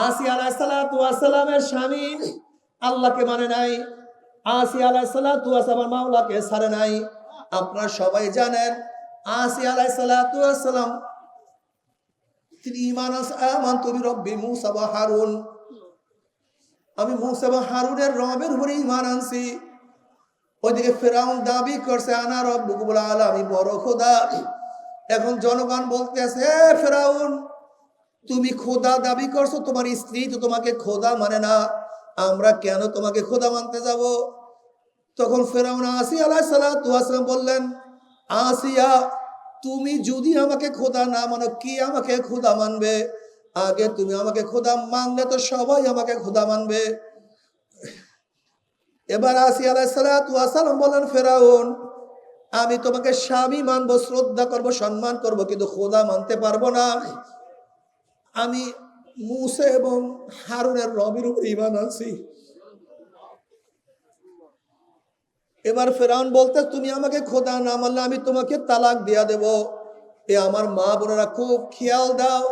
আসি আলাইসালামের স্বামী আল্লাহকে মানে নাই। আসি আলাইসালাম মাওলাকে সারে নাই। আপনারা সবাই জানেন, আসি আলাইসালাম তিনি ইমান তুমি আমি হারুনের রবের ইমান ওইদিকে ফেরাউন দাবি করছে বড় খোদা। এখন জনগণ বলতেছে ফেরাউন তুমি খোদা দাবি করছ, তোমার স্ত্রী তো তোমাকে খোদা মানে না। আমরা কেন তোমাকে খোদা মানতে যাব? তখন ফেরাউন আসি আলাহ সালাম বললেন, আসিয়া, তুমি যদি আমাকে খোদা না মানো, কি আমাকে খোদা মানবে? আগে তুমি আমাকে খোদা মানলে তো সবাই আমাকে খোদা মানবে। এবার আসি আলাহ সালাম বলেন ফেরাউন, আমি তোমাকে স্বামী মানবো, শ্রদ্ধা করব, সম্মান করব, কিন্তু খোদা মানতে পারব না। আমি মুসে এবং হারুনের রবির উপর ইমান আছি এবার ফেরাউন বলতে, তুমি আমাকে খোদা না মানলে আমি তোমাকে তালাক দিয়া দেব। এ আমার মা বোনেরা খুব খেয়াল দাও।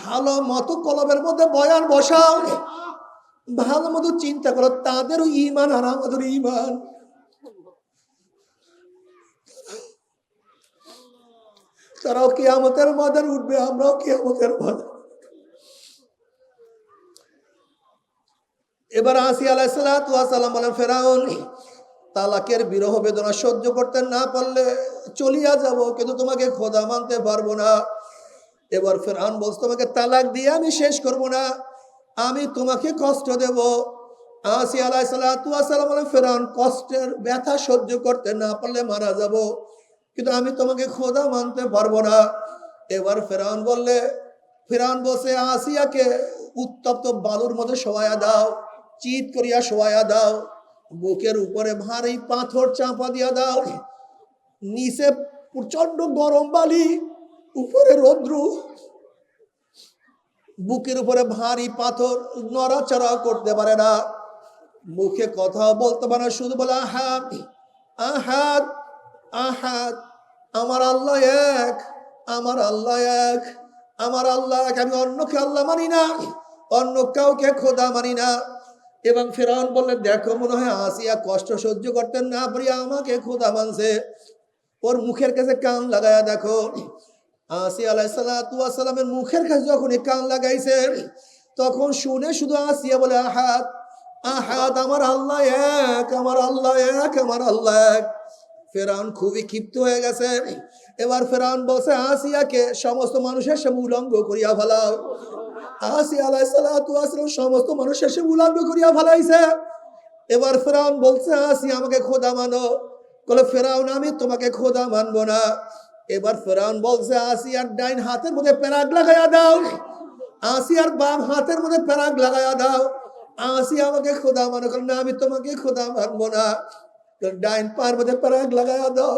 ভালো মতো কলমের মধ্যে বয়ান বসাও। ভালো মতো চিন্তা করো, তাদেরও ইমান আর আমাদের ইমান তারাও কেয়ামতের মাদার উঠবে, আমরাও কেয়ামতের মাদার এবার আসি আলাইসালাম বলেন, ফেরাউন, তালাকের বিরহ বেদনা সহ্য করতে না পারলে চলিয়া যাব, কিন্তু তোমাকে খোদা মানতে পারব না। এবার ফেরাউন বলছে, তোমাকে তালাক দিয়ে আমি শেষ করব না, আমি তোমাকে কষ্ট দেব। আসি আলাইসালাম বলেন, ফেরাউন, কষ্টের ব্যথা সহ্য করতে না পারলে মারা যাব, কিন্তু আমি তোমাকে খোদা মানতে পারব না। এবার ফেরাউন বললে, ফেরাউন বসে আসিয়াকে উত্তপ্ত বালুর মধ্যে শোয়া দাও। চিৎ করিয়া শোয়া দাও। বুকের উপরে ভারী পাথর চাপা দিয়া দাও। নিচে প্রচণ্ড গরম বালি, উপরে রৌদ্র। বুকের উপরে ভারী পাথর নড়াচড়া করতে পারে না। মুখে কথা বলতে পারে না, শুধু বলে, আহাদ আহাদ আহাদ, আমার আল্লাহ এক, আমার আল্লাহ এক, আমার আল্লাহ এক। আমি অন্যকে আল্লাহ মানি না, অন্য কাউকে খোদা মানি না। এবং ফেরাউন বললেন, দেখো, মনে হয় আসিয়া কষ্ট সহ্য করতেন না পারি আমাকে খোদা মানছে। ওর মুখের কাছে কান লাগায়া দেখো। আসি আলাইসালামের মুখের কাছে যখন কান লাগাইছে, তখন শুনে শুধু আসিয়া বলে আহাত আহাত আমার আল্লাহ এক, আমার আল্লাহ এক, আমার আল্লাহ এক। ফেরাউন খুবই ক্ষিপ্ত হয়ে গেছে। এবার ফেরাউন বসে আসিয়াকে সমস্ত মানুষের সে উলঙ্গ করিয়া ফেলাও। আসি আলাইসালাম সমস্ত মানুষের সে উলঙ্গ করিয়া ফেলাইছে। এবার ফেরাউন বলছে আসি আমাকে খোদা মানো। বলে ফেরাউন, আমি তোমাকে খোদা মানবো না। এবার ফেরাউন বলছে আসি আর ডাইন হাতের মধ্যে প্যারাগ লাগাইয়া দাও। আসি আর বাম হাতের মধ্যে প্যারাগ লাগাইয়া দাও। আসি আমাকে খোদা মানো। না, আমি তোমাকে খোদা মানবো না। ডাইন পার মধ্যে প্যারাগ লাগাইয়া দাও।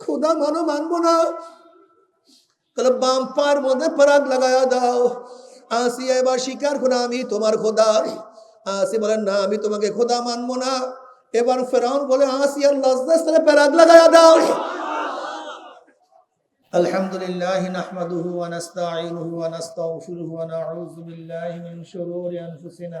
খোদা মানো মানবো না তাহলে বাম পার মধ্যে প্যারাগ লাগাইয়া দাও আসি এবার স্বীকার করে আমি তোমার খোদা আসি বলেন না আমি তোমাকে খোদা মানবো না এবার ফেরাউন বলে আসি আর লজ্জাস্থানে প্যারাগ লাগাইয়া দাও الحمد لله نحمده ونستعينه ونستغفره ونعوذ بالله من شرور أنفسنا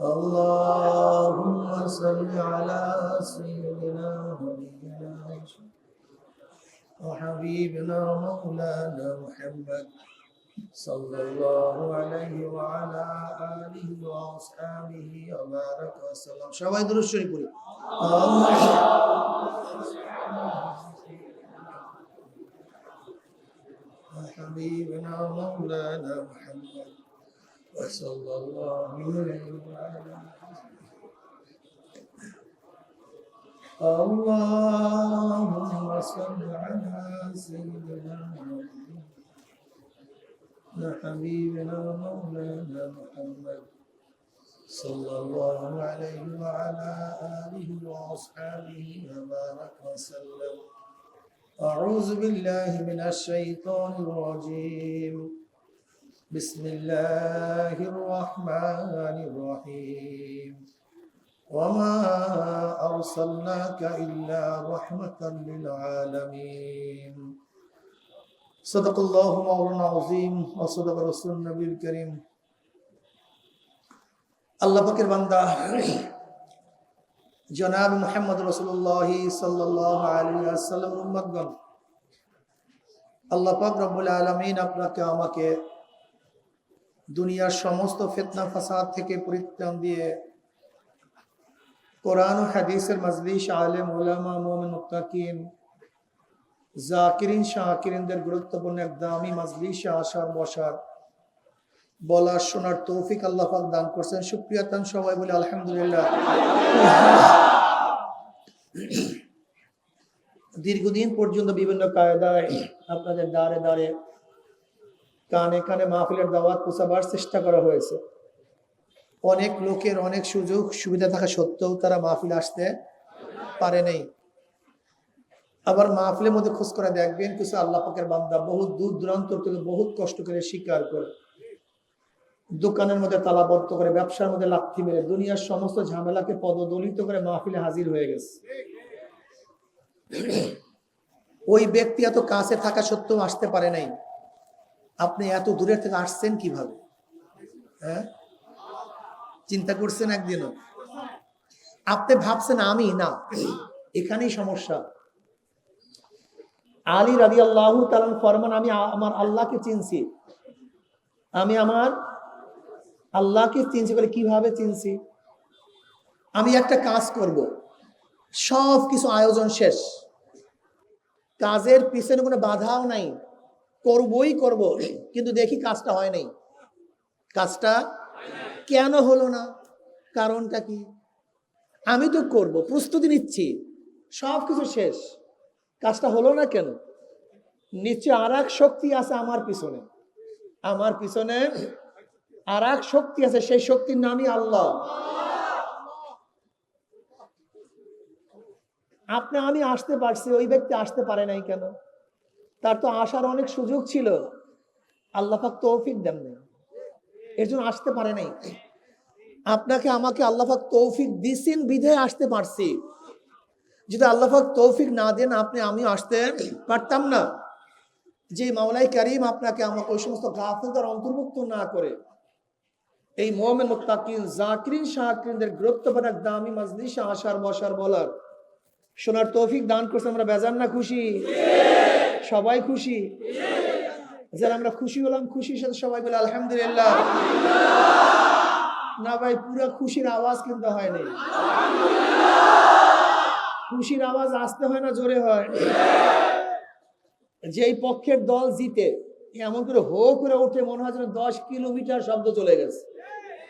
اللهم صل على سيدنا ونبينا وحبيبنا مولانا محمد صلى الله عليه وعلى آله وأصحابه وبارك وسلم সবাই দুরূদ শরীফ পড়ি حبيبنا مولانا محمد وصلى الله عليه وعلى اللهم صل على سيدنا محمد حبيبنا مولانا محمد. صلى الله عليه وعلى آله وأصحابه وبارك وسلم. أعوذ بالله من الشيطان الرجيم. بسم الله الرحمن الرحيم وما أرسلناك إلا رحمة للعالمين صدق الله مولانا العظيم وصدق رسول النبي الكريم আল্লাহ পাকের বান্দা জনাব মোহাম্মদ রসুল্লাহ সাল্লাহ আলী আসাল্লাম উম্মদগণ আল্লাহ পাক রব্বুল আলমিন আপনাকে আমাকে দুনিয়ার সমস্ত ফেতনা ফাসাদ থেকে পরিত্রাণ দিয়ে কোরআন ও হাদিসের মজলিস আলেম ওলামা মোমিন, মুত্তাকিন, জাকিরিন শাহকিরিনদের গুরুত্বপূর্ণ এক দামি মজলিসে আসার বসার বলার শোনার তৌফিক আল্লাহ পাক দান করছেন। সুপ্রিয়া তান সবাই বলে আলহামদুলিল্লাহ। দীর্ঘদিন পর্যন্ত বিভিন্ন কায়দায় আপনাদের দাঁড়ে দাঁড়ে কানে কানে মাহফিলের দাওয়াত পোষাবার চেষ্টা করা হয়েছে। অনেক লোকের অনেক সুযোগ সুবিধা থাকা সত্ত্বেও তারা মাহফিল আসতে পারে নাই। আবার মাহফিলের মধ্যে খোঁজ করে দেখবেন কিছু আল্লাহ পাকের বান্দা বহু দূর দূরান্ত থেকে বহুত কষ্ট করে স্বীকার করে। দোকানের মধ্যে তালাবদ্ধ করে, ব্যবসার মধ্যে লাথি মেরে, দুনিয়ার সমস্ত ঝামেলাকে পদদলিত করে মাহফিলে হাজির হয়ে গেছে। ওই ব্যক্তি এত কাছে থাকা সত্ত্বেও আসতে পারে নাই। আপনি এত দূরের থেকে আসছেন কীভাবে? হ্যাঁ? চিন্তা করছেন একদিনও? আপনি ভাবছেন আমি? না। এখানেই সমস্যা। আলী রাজি আল্লাহ ফরমান, আমি আমার আল্লাহকে চিনছি। আমি আমার আল্লাহকে চিনছি বলে কীভাবে চিনছি? আমি একটা কাজ করব। সব কিছু আয়োজন শেষ। কাজের পিছনে কোনো বাধাও নাই। করবই করব, কিন্তু দেখি কাজটা হয় নাই। কাজটা কেন হলো না? কারণটা কি? আমি তো করব, প্রস্তুতি নিচ্ছি সব কিছু শেষ। কাজটা হলো না কেন? নিশ্চয় আর শক্তি আছে আমার পিছনে। আমার পিছনে আর শক্তি আছে, সেই শক্তির নামই আল্লাহ। আপনি আমি আসতে পারছি, ওই ব্যক্তি আসতে পারে নাই কেন? তার তো আসার অনেক সুযোগ ছিল। আল্লাহ পাক তৌফিক দেন নাই। এর জন্য আসতে পারে নাই। আপনাকে, আমাকে আল্লাহ পাক তৌফিক দিছেন বিধে আসতে পারছি। যদি আল্লাহ পাক তৌফিক না দেন, আপনি আমি আসতে পারতাম না। যে মাওলাই করিম আপনাকে আমাকে ওই সমস্ত গাফিলদার অন্তর্ভুক্ত না করে, এই মোহাম্মদ মুত্তাকিন, জাকিরিন শাহকিনদের গুরুত্বপূর্ণ দামি মাজলিসে আসার বসার বলার, শোনার তৌফিক দান করছে আমরা বেজান না খুশি। সবাই খুশি? যারা আমরা খুশি হলাম, খুশির সাথে সবাই বলে আলহামদুলিল্লাহ। না ভাই, পুরো খুশির আওয়াজ কিন্তু হয়নি খুশির আওয়াজ আসতে হয় না, জোরে হয়। যেই পক্ষের দল জিতে, এমন করে হো করে উঠে মনে হয় যেন দশ কিলোমিটার শব্দ চলে গেছে।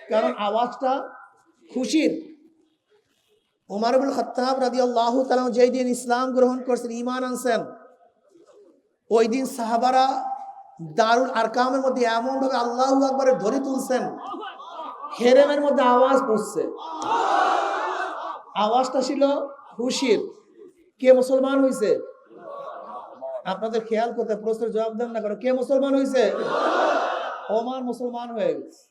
কারণ আওয়াজটা খুশির। ওমারুল খত্তাব রাজি আল্লাহ তালাম যেই দিন ইসলাম গ্রহণ করছেন ইমান আনছেন ওই দিন সাহাবারা দারুল আরকামের মধ্যে এমন ভাবে আল্লাহ আকবরের ধরে তুলছেন। হেরেমের মধ্যে আওয়াজ পড়ছে। আওয়াজটা ছিল খুশির কে মুসলমান হয়েছে আপনাদের খেয়াল করতে প্রশ্নের জবাব দেন না করে কে মুসলমান হয়েছে ওমান মুসলমান হয়ে গেছে।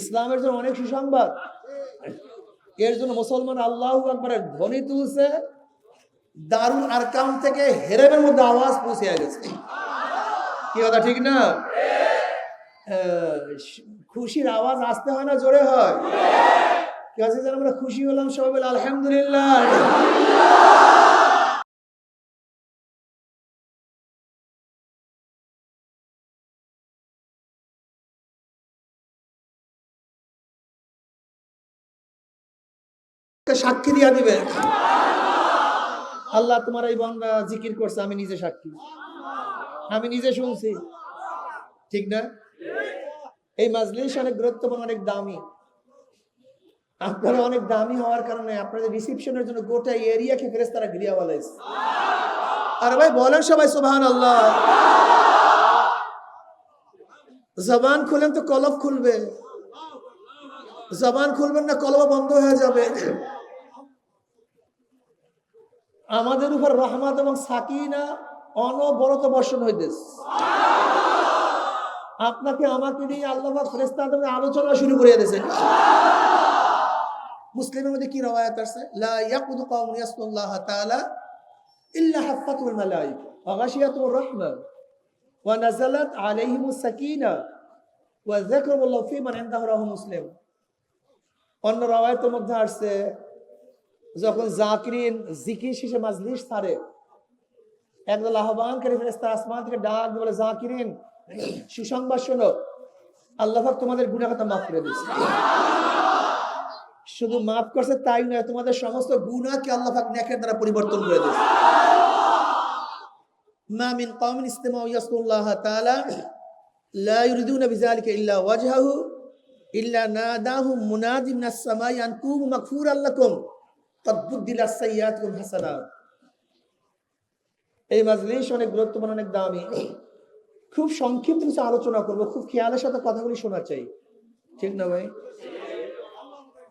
ইসলামের জন্য অনেক সুসংবাদ। এর জন্য মুসলমান আল্লাহ আকবরের ধ্বনি তুলছে। দারুল আরকাম থেকে হেরেমের মধ্যে আওয়াজ পৌঁছে গেছে। কি কথা, ঠিক না? খুশির আওয়াজ আসতে হয় না, জোরে হয়। কি আছে যেন আমরা খুশি হলাম সবাই বলে, আলহামদুলিল্লাহ। সাক্ষী দিয়া দিবে আল্লাহ তোমার এই বান্দা জিকির করছে, আমি নিজে সাক্ষী। আমি নিজে শুনছি। ঠিক না? এই মাজলিস অনেক গুরুত্বপূর্ণ, অনেক দামি। আপনারা অনেক দামি হওয়ার কারণে আপনাদের রিসিপশনের জন্য গোটা এরিয়াকে ফেরেস তারা ঘিরিয়া বলাইছে আর ভাই, বলেন সবাই সুবহান আল্লাহ জবান খুলেন তো কলব খুলবে। জবান খুলবেন না, কলব বন্ধ হয়ে যাবে। আমাদের উপর রহমত এবং সাকিনা অনবরত বর্ষণ হইতেছে। আপনাকে আমাকে নিয়ে আল্লাহ ফেরেস্তা আলোচনা শুরু করে দিয়েছেন। মুসলিমের মধ্যে কি রওয়ায়াত আছে লা ওয়া মুসলিম। অন্য রওয়ায়াতের মধ্যে আসছে যখন জাকিরিন জিকির শেষে মাজলিস ছাড়ে একদল আহ্বানকারী ফেরেশতা আসমান থেকে ডাক বলে, জাকিরিন, সুসংবাদ শোনো। আল্লাহ তোমাদের গুনাহ কথা মাফ করে দিয়েছে। শুধু মাফ করছে তাই নয়, তোমাদের সমস্ত গুনাহকে আল্লাহ নেকের দ্বারা পরিবর্তন করে দিয়েছে। মা মিন কওমিন ইসতামাউ ইয়াসকুল্লাহ তাআলা, লা ইউরিদুনা বিযালিকা ইল্লা ওয়াজহাহু, ইল্লা নাদাহু মুনাদি মিনাস সামাই আন কুমু মাগফুরাল লাকুম। এই মাজলিস অনেক গুরুত্বপূর্ণ, অনেক দামি। খুব সংক্ষিপ্ত কিছু আলোচনা করব, খুব খেয়ালের সাথে কথাগুলি শোনা চাই। ঠিক না ভাই?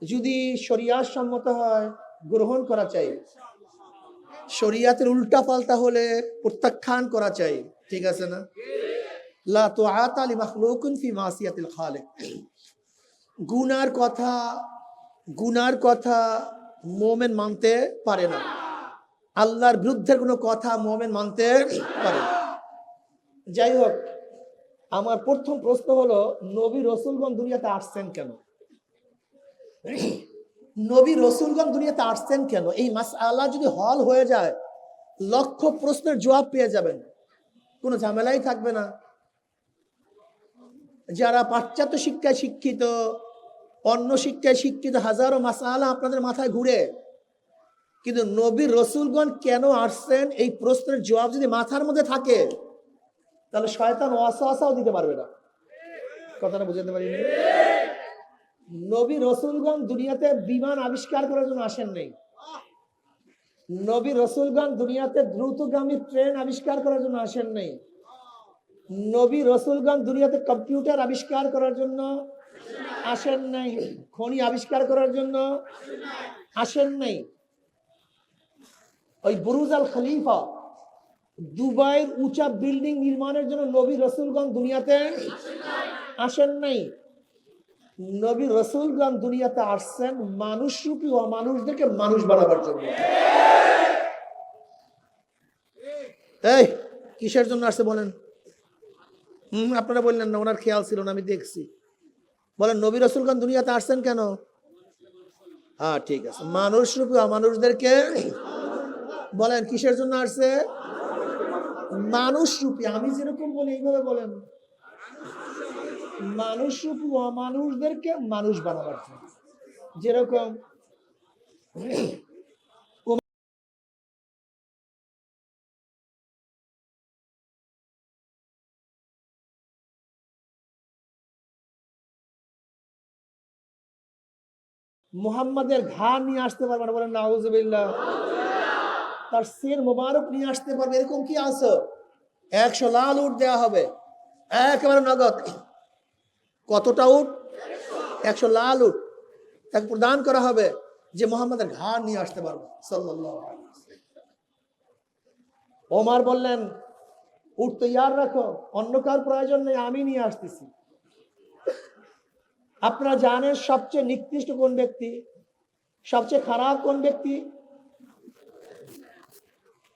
যদি শরিয়ার সম্মত হয়, গ্রহণ করা চাই। শরিয়াতের উল্টা পাল্টা হলে প্রত্যাখ্যান করা চাই। ঠিক আছে না? লা তুআতা লি মাখলুকুন ফি মাসিয়াতিল খালিক। গুনার কথা গুনার কথা মোমেন মানতে পারে না। আল্লাহর বিরুদ্ধে কোনো কথা মোমেন মানতে পারে। যাই হোক, আমার প্রথম প্রশ্ন হলো, নবী রসুলগণ দুনিয়াতে আসছেন কেন? নবী রসুলগণ দুনিয়াতে আসছেন কেন? এই মাস আল্লাহ যদি হল হয়ে যায়, লক্ষ প্রশ্নের জবাব পেয়ে যাবেন। কোনো ঝামেলাই থাকবে না। যারা পাশ্চাত্য শিক্ষায় শিক্ষিত অন্য শিক্ষায় শিক্ষিত হাজারো মাসালা আপনাদের মাথায় ঘুরে। কিন্তু নবীর রসুলগণ কেন আসছেন? এই প্রশ্নের জবাব যদি মাথার মধ্যে থাকে, তাহলে শয়তান ওয়াসাও দিতে পারবে না। কথাটা বুঝাতে পারি নবী রসুলগণ দুনিয়াতে বিমান আবিষ্কার করার জন্য আসেন নাই। নবী রসুলগণ দুনিয়াতে দ্রুতগামী ট্রেন আবিষ্কার করার জন্য আসেন নাই। নবী রসুলগণ দুনিয়াতে কম্পিউটার আবিষ্কার করার জন্য আসেন নাই। খনি আবিষ্কার করার জন্য আসেন নাই। ওই বুরুজ আল খলিফা দুবাইয়ের উঁচা বিল্ডিং নির্মাণের জন্য নবী রসুলগণ দুনিয়াতে আসেন নাই। নবী রসুলগণ দুনিয়াতে আসছেন মানুষ রূপী ও মানুষদেরকে মানুষ বানাবার জন্য। এই, কিসের জন্য আসছে বলেন? হম, আপনারা বললেন না, ওনার খেয়াল ছিল না, আমি দেখছি। বলেন, নবী রসুল খান দুনিয়াতে আসছেন কেন? হ্যাঁ ঠিক আছে। মানুষ রূপে মানুষদেরকে বলেন, কিসের জন্য আসছে? মানুষ রূপী। আমি যেরকম বলি, এইভাবে বলেন। মানুষ রূপী অমানুষদেরকে মানুষ বানাবার যেরকম মুহাম্মাদের ঘাড় নিয়ে আসতে পারবে না, বলেন, নাউজুবিল্লাহ। তার সির মোবারক নিয়ে আসতে পারবে, এরকম কি আছে? একশো লাল উট দেওয়া হবে, একেবারে নগদ। কতটা উট? একশো লাল উট। তাকে প্রদান করা হবে যে মোহাম্মদের ঘাড় নিয়ে আসতে পারবে, সাল্লাল্লাহু ওমার বললেন, উট তৈয়ার রাখো, অন্য কার প্রয়োজন নেই, আমি নিয়ে আসতেছি। আপনারা জানেন সবচেয়ে নিকৃষ্ট কোন ব্যক্তি? সবচেয়ে খারাপ কোন ব্যক্তি?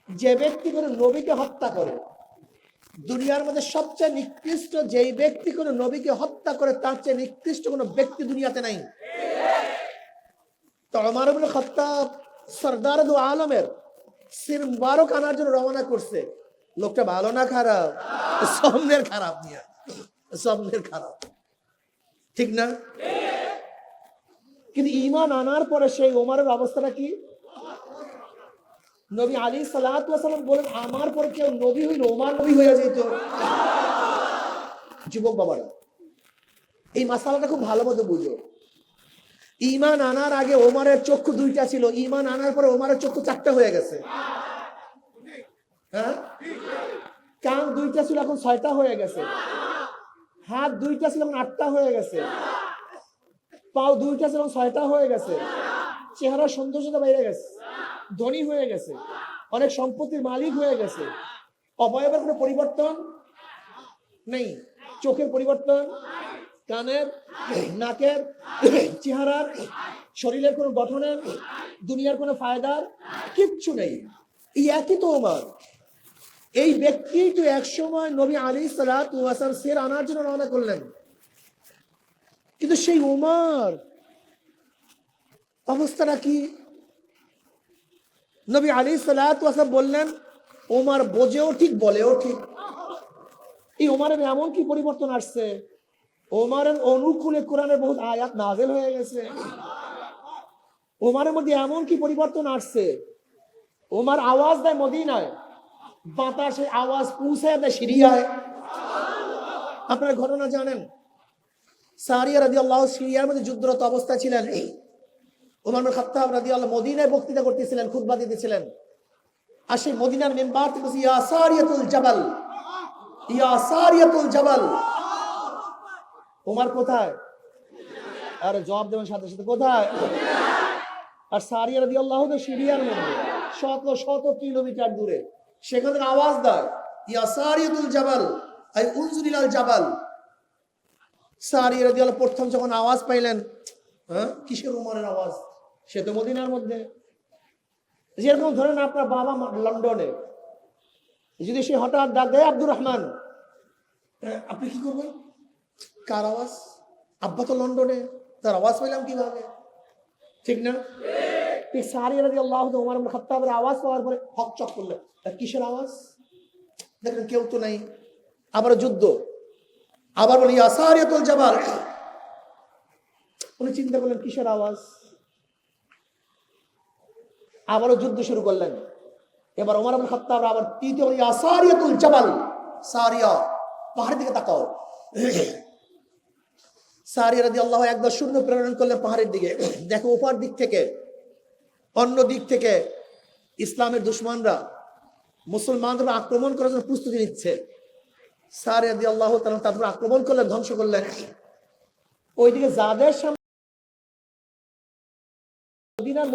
যে ব্যক্তি করে নবীকে হত্যা করে, দুনিয়ার মধ্যে সবচেয়ে নিকৃষ্ট যেই ব্যক্তি কোনো নবীকে হত্যা করে, তার চেয়ে নিকৃষ্ট কোনো ব্যক্তি দুনিয়াতে নাই। তো সর্দার আলমের সির জন্য রওনা করছে। লোকটা ভালো না খারাপ? সামনের খারাপ নিয়ে সামনের খারাপ। ঠিক না? কিন্তু ইমান আনার পরে সেই ওমারের অবস্থাটা কি? নবী আলী সাল্লাম বলেন, আমার পর কেউ নবী হইল ওমার নবী হইয়া যেত যুবক বাবারা, এই মাসালাটা খুব ভালো মতো বুঝো। ইমান আনার আগে ওমারের চক্ষু দুইটা ছিল। ইমান আনার পরে ওমারের চক্ষু চারটা হয়ে গেছে। হ্যাঁ? কান দুইটা ছিল, এখন ছয়টা হয়ে গেছে। হাত দুইটা ছিল আটটা হয়ে গেছে। পাও দুইটা ছিল ছয়টা হয়ে গেছে। চেহারা সৌন্দর্যতা বেড়ে গেছে। ধনী হয়ে গেছে। অনেক সম্পত্তির মালিক হয়ে গেছে। অবয়বের কোনো পরিবর্তন নেই। চোখের পরিবর্তন, কানের, নাকের, চেহারার, শরীরের কোনো গঠনের, দুনিয়ার কোনো ফায়দার কিচ্ছু নেই। একই তো ওমার এই ব্যক্তি তো একসময় নবী আলী সালাম সের আনার জন্য রওনা করলেন। কিন্তু সেই উমার অবস্থাটা কি? নবী আলী সালাম বললেন ওমার বোঝেও ঠিক, বলেও ঠিক। এই ওমারের এমন কি পরিবর্তন আসছে? ওমারের অনুকূলে কোরআনের বহুত আয়াত নাজেল হয়ে গেছে। ওমারের মধ্যে এমন কি পরিবর্তন আসছে? ওমার আওয়াজ দেয় মদিনায়। বাতাসে আওয়াজ পৌঁছে দেয় সিরিয়ায়। আপনার ঘটনা জানেন। সারিয়া রাজি আল্লাহ সিরিয়ার মধ্যে যুদ্ধরত অবস্থা ছিলেন ওমর খাত্তাব রাজি আল্লাহ মদিনায় বক্তৃতা করতেছিলেন, খুতবা দিতেছিলেন। আর সেই মদিনার মেম্বার থেকে ইয়া সারিয়াতুল জাবাল। ইয়া সারিয়াতুল জাবাল। ওমার কোথায়? আরে জবাব দেবেন সাথে সাথে, কোথায়? আর সারিয়া রাদি আল্লাহ তো সিরিয়ার মধ্যে শত শত কিলোমিটার দূরে। সেখান আওয়াজ দেয় ইয়া সারিয়াতুল জাবাল আই উনজুরিলাল জাবাল। সারিয়া রাদি আল্লাহ প্রথম যখন আওয়াজ পাইলেন হ্যাঁ কিসের উমরের আওয়াজ? সে তো মদিনার মধ্যে। যেরকম ধরেন আপনার বাবা লন্ডনে যদি সে হঠাৎ ডাক দেয় আব্দুর রহমান হ্যাঁ, আপনি কি করবেন? কার আওয়াজ? আব্বা তো লন্ডনে তার আওয়াজ পাইলাম কীভাবে? ঠিক না? ঠিক সারি রাজি আল্লাহ ওমর খাত্তাবের আওয়াজ পাওয়ার পরে হক চক করলেন। কিসের আওয়াজ? দেখেন কেউ তো নাই। আবার যুদ্ধ। আবার বলি আসারিয়াতুল জাবাল উনি চিন্তা করলেন, কিসের আওয়াজ? আবারও যুদ্ধ শুরু করলেন। এবার ওমর ইবনে খাত্তাব আবার তৃতীয় বলি আসারিয়াতুল জাবাল সারিয়া পাহাড়ের দিকে তাকাও। সারিয়া রাদি আল্লাহ একবার শূন্য প্রেরণ করলেন পাহাড়ের দিকে। দেখো, ওপার দিক থেকে অন্য দিক থেকে ইসলামের দুশ্মনরা মুসলমানদের আক্রমণ করার জন্য প্রস্তুতি নিচ্ছে। সারিয়া রাদি আল্লাহ তারপর আক্রমণ করলেন, ধ্বংস করলেন। ওইদিকে যাদের সামনে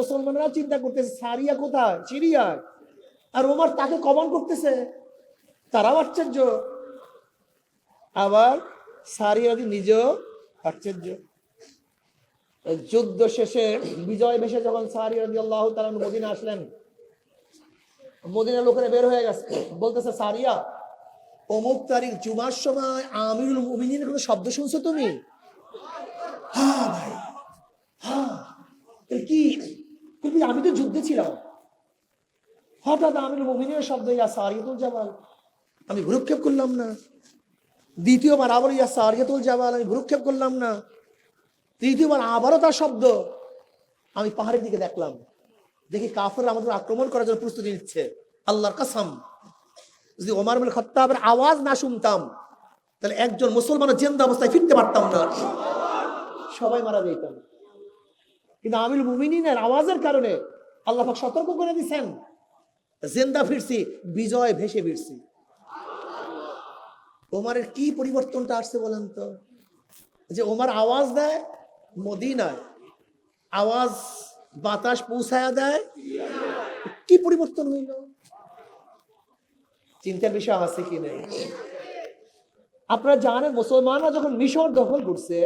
মুসলমানরা চিন্তা করতেছে, সারিয়া কোথায়? সিরিয়ায় আর ওমার তাকে কমন করতেছে। তারাও আশ্চর্য। আবার সারিয়াদি নিজেও আশ্চর্য। যুদ্ধ শেষে বিজয় বেশে যখন আল্লাহ তালা মদিনা আসলেন মদিনা লোকেরা বের হয়ে গেছে। বলতেছে সারিয়া অমুক তারিখ জুমার সময় আমিরুল মুমিনের কোনো শব্দ শুনছো তুমি? হ্যাঁ ভাই হ্যাঁ কি? আমি তো যুদ্ধে ছিলাম। হঠাৎ আমিরুল মুমিনের শব্দ ইয়া সারিয়াতুল জামাল, আমি ভ্রুক্ষেপ করলাম না। দ্বিতীয়বার আবার ইয়া সারিয়াতুল জামাল, আমি ভ্রুক্ষেপ করলাম না। তৃতীয়বার আবারও তার শব্দ। আমি পাহাড়ের দিকে দেখলাম। দেখি কাফের আমাদের আক্রমণ করার জন্য প্রস্তুতি নিচ্ছে। আল্লাহর কাসাম। যদি ওমার বিন খত্তাবের আওয়াজ না শুনতাম, তাহলে একজন মুসলমান জেন্দা অবস্থায় ফিরতে পারতাম না। সবাই মারা যেতাম। কিন্তু আমিল মুমিনের আওয়াজের কারণে আল্লাহ সতর্ক করে দিচ্ছেন জেন্দা ফিরছি, বিজয় ভেসে ফিরছি। ওমারের কি পরিবর্তনটা আসছে বলেন তো? যে ওমার আওয়াজ দেয় মদিনায় আওয়াজ, বাতাস পৌঁছায়া দেয়? কি পরিবর্তন হইল? চিন্তার বিষয় আছে কি নেই? আপনারা জানেন, মুসলমানরা যখন মিশর দখল করছে,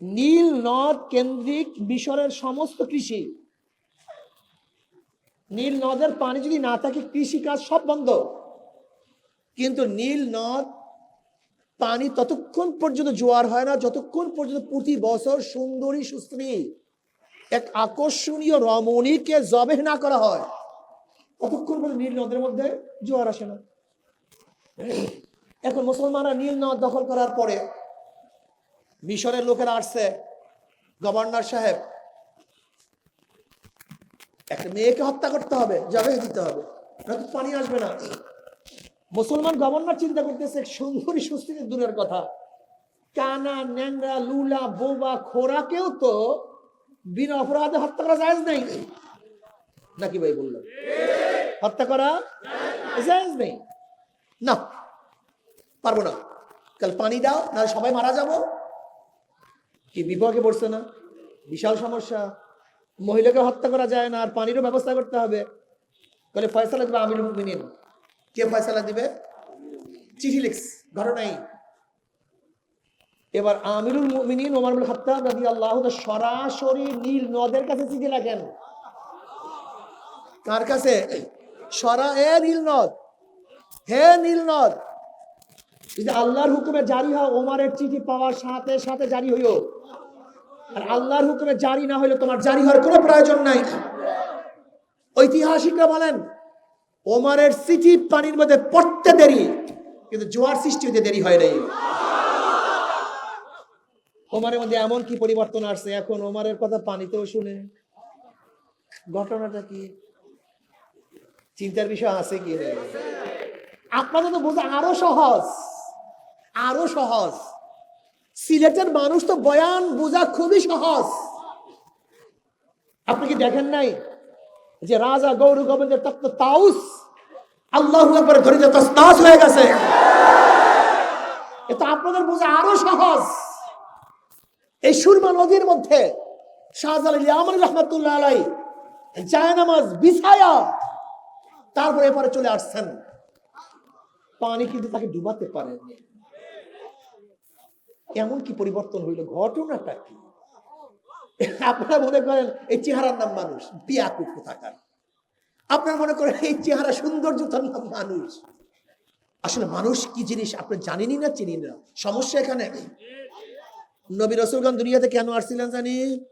নীল নদ কেন্দ্রিক মিশরের সমস্ত কৃষি, নীল নদের পানি যদি না থাকে কৃষি কাজ সব বন্ধ। কিন্তু নীল নদ পানি ততক্ষণ পর্যন্ত জোয়ার হয় না, যতক্ষণ পর্যন্ত প্রতি বছর সুন্দরী, সুস্ত্রী, এক আকর্ষণীয় রমণীকে জবে না করা হয়, ততক্ষণ পর্যন্ত নীল নদের মধ্যে জোয়ার আসে না। এখন মুসলমানরা নীল নদ দখল করার পরে মিশরের লোকেরা আসছে, গভর্নর সাহেব, একটা মেয়েকে হত্যা করতে হবে জবে দিতে হবে পানি আসবে না। মুসলমান গভর্নর চিন্তা করতেছে, সুন্দরী সুস্থিতি দূরের কথা। কানা, ন্যাংরা, লুলা, বোবা, খোরাকেও তো বিনা অপরাধে হত্যা করা যায় নেই। নাকি ভাই বললাম হত্যা করা জায়েজ নেই। না, পারব না। কাল পানি দাও না সবাই মারা যাব। কি বিপদে পড়ছে না? বিশাল সমস্যা। মহিলাকে হত্যা করা যায় না, আর পানিরও ব্যবস্থা করতে হবে। বলে ফয়সালা দিবে আমির মুমিনিন। কে ফয়সালা দিবে? চিঠি লিখস ঘটনাই এবার আমিরুল মুমিনিন ওমর বিন খাত্তাব রাদিয়াল্লাহু তাআলা সরাসরি নীল নদের কাছে চিঠি লেখেন। কার কাছে? সরা, এ নীল নদ, হে নীল নদ। যদি আল্লাহর হুকুমে জারি হয়, ওমারের চিঠি পাওয়ার সাথে সাথে জারি হইও। আর আল্লাহর হুকুমে জারি না হইলে তোমার জারি হওয়ার কোনো প্রয়োজন নাই। ঐতিহাসিকরা বলেন ওমারের সিটি পানির মধ্যে পড়তে দেরি, কিন্তু জোয়ার সৃষ্টি হতে দেরি হয় নাই। ওমারের মধ্যে এমন কি পরিবর্তন আসছে? এখন ওমারের কথা পানিতেও শুনে। ঘটনাটা কি? চিন্তার বিষয় আছে কি আপনাদের তো বোঝা আরও সহজ আরও সহজ। সিলেটের মানুষ তো বয়ান বোঝা খুবই সহজ। আপনি কি দেখেন নাই? যে রাজা গৌর গোবিন্দের তত্ত্ব তাউস, আল্লাহ একবারে ধরে যে তস্তাস হয়ে গেছে। এটা আপনাদের বোঝা আরও সহজ। এই সুরমা নদীর মধ্যে শাহজালাল ইয়ামান রহমতুল্লাহ আলাই জায়নামাজ বিছায়া তারপরে এপারে চলে আসছেন। পানি কিন্তু তাকে ডুবাতে পারেনি। এমন কি পরিবর্তন হইল, ঘটনাটা কি? আপনারা মনে করেন এই চেহারার নাম মানুষ? বিয়াকুপ কোথাকার? আপনারা মনে করেন এই চেহারা সৌন্দর্যতার নাম মানুষ? আসলে মানুষ কি জিনিস আপনি জানেনই না চিনি না? সমস্যা এখানে। নবী রসুলগঞ্জ দুনিয়াতে কেন আসছিলেন জানি?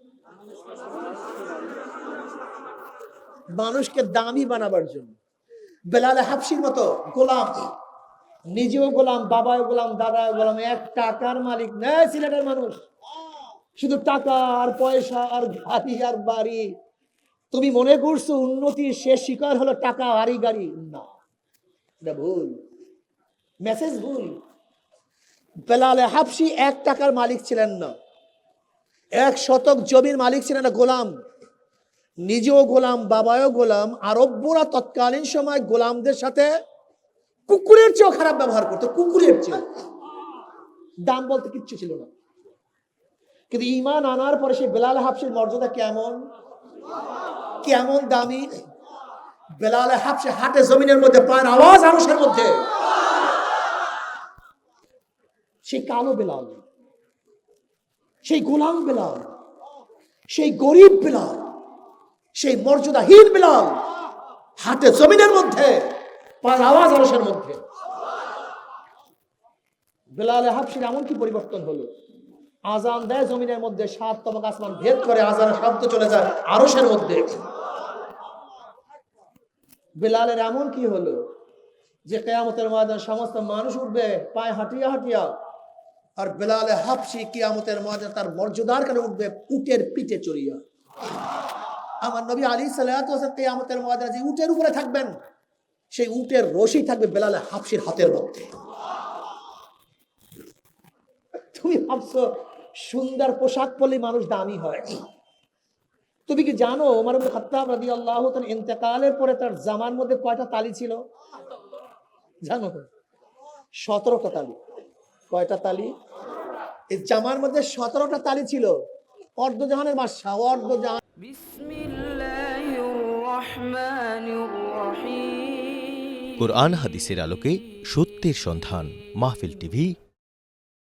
মানুষকে দামি বানাবার জন্য। বেলালে হাফসির মতো গোলাম। নিজেও গোলাম বাবায় গোলাম, দাদাও গোলাম, এক টাকার মালিক। নেই সিলেটের মানুষ। শুধু টাকা আর পয়সা আর গাড়ি আর বাড়ি। তুমি মনে করছ উন্নতির শেষ শিকার হলো টাকা হারি গাড়ি? না। ভুল। মেসেজ ভুল। বেলালে হাফসি এক টাকার মালিক ছিলেন না। এক শতক জমির মালিক ছিলেন না গোলাম। নিজেও গোলাম বাবাও গোলাম। আরব্যরা তৎকালীন সময় গোলামদের সাথে কুকুরের চেয়েও খারাপ ব্যবহার করতো, কুকুরের চেয়ে দাম বলতে কিচ্ছু ছিল না। কিন্তু ইমান আনার পরে সেই বেলাল হাফসের মর্যাদা কেমন? কেমন দামি? বেলাল হাফসে হাটে জমিনের মধ্যে পায়ের আওয়াজ আরসের মধ্যে। সেই কালো বেলাল, সেই গোলাম বেলাল, সেই গরিব বেলাল, সেই মর্যাদাহীন বিলাল হাতে জমিনের মধ্যে, পায়ের আওয়াজ আরসের মধ্যে। বেলালে হাফসির এমন কি পরিবর্তন হলো? আজান দেয় জমিনের মধ্যে সাত তবক আসমান ভেদ করে আজানের শব্দ চলে যায় আরসের মধ্যে। বেলালের এমন কি হলো? যে কেয়ামতের ময়দান সমস্ত মানুষ উঠবে, পায়ে হাঁটিয়া হাঁটিয়া। আর বেলালে হাফসি কিয়ামতের ময়দান তার মর্যাদার কারণে উঠবে, উটের পিঠে চড়িয়া। আমার নবী আলী সাল্লাহ কেয়ামতের ময়দানে যে উটের উপরে থাকবেন, সেই উটের রশি থাকবে বেলালে হাফসির হাতের মধ্যে। তুমি ভাবছ সুন্দর পোশাক পরলে মানুষ দামি হয়। তুমি কি জানো ওমর খত্তাব রাজি আল্লাহ তার ইন্তেকালের পরে তার জামার মধ্যে কয়টা তালি ছিল? জানো? সতেরোটা তালি। কয়টা তালি? এই জামার মধ্যে সতেরোটা তালি ছিল। অর্ধজাহানের বাদশাহ অর্ধজাহান কোরআন হাদিসের আলোকে সত্যের সন্ধান মাহফিল টিভি